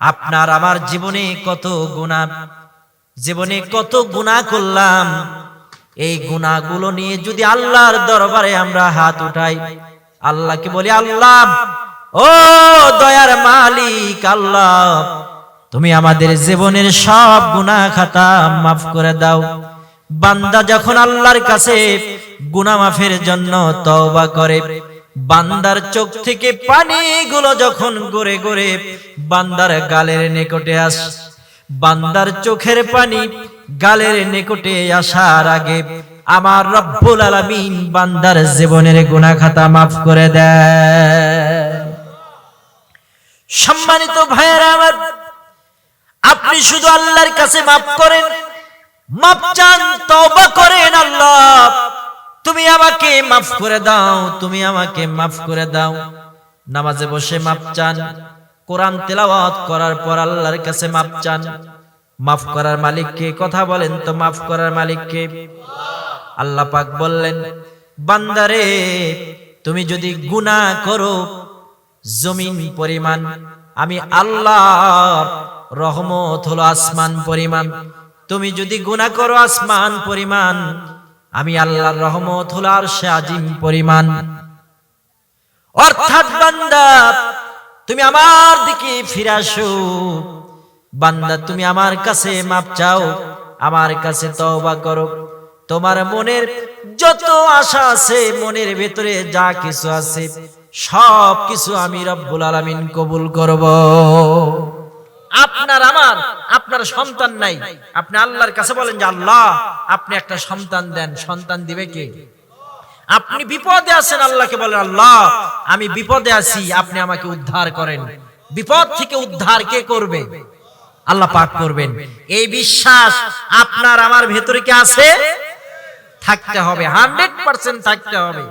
আপনার আমার জীবনে কত গুণা জীবনে কত গুণা করলাম। এই গুণাগুলো নিয়ে যদি আল্লাহর দরবারে আমরা হাত উঠাই, আল্লাহকে বলি, আল্লাহ, ও দয়ার মালিক, আল্লাহ, তুমি আমাদের জীবনের সব গুনাহ খাতা মাফ করে দাও। বান্দা যখন আল্লাহর কাছে গুনাহ মাফের জন্য তওবা করে বান্দার চোখ থেকে পানিগুলো যখন গড়ে গড়ে বান্দার গালের নিকটে আস, বান্দার চোখের পানি গালের নিকটে আসার আগে আমার রব্বুল আলামিন বান্দার জীবনের গুনাহ খাতা মাফ করে দেয় সম্মানিত ভাইয়েরা আমার, আপনি শুধু আল্লাহর কাছে মাফ করেন, মাফ চান, তওবা করেন আল্লাহ। তুমি আমাকে মাফ করে দাও, তুমি আমাকে মাফ করে দাও। নামাজে বসে মাফ চান। কোরআন তেলাওয়াত করার পর আল্লাহর কাছে মাফ চান। মাফ করার মালিককে কথা বলেন তো মাফ করার মালিককে। আল্লাহ পাক বললেন, বান্দারে, তুমি যদি গুনাহ করো, জমিন পরিমাণ, আমি আল্লাহর রহমত হলো আসমান পরিমাণ। তুমি যদি গুনাহ করো, আসমান পরিমাণ আমি আল্লাহর রহমত হলো আর আজিম পরিমাণ। অর্থাৎ বান্দা, তুমি আমার দিকে ফিরে আসো। বান্দা, তুমি আমার কাছে মাপ চাও, আমার কাছে তওবা করো। তোমার মনের যত আশা আছে, মনের ভেতরে যা কিছু আছে সব কিছু আমি রব্বুল আলামিন কবুল করব। আপনার সন্তান নাই। আপনি আল্লাহর কাছে বলেন যে, আল্লাহ, আপনি একটা সন্তান দেন। সন্তান দিবে কে? আপনি বিপদে আছেন, আল্লাহকে বলেন, আল্লাহ, আমি বিপদে আছি, আপনি আমাকে উদ্ধার করেন। বিপদ থেকে উদ্ধার কে করবে? আল্লাহ পাক করবেন। এই বিশ্বাস আপনার, আমার ভেতরে কি আছে? থাকতে হবে, হান্ড্রেড পার্সেন্ট থাকতে হবে।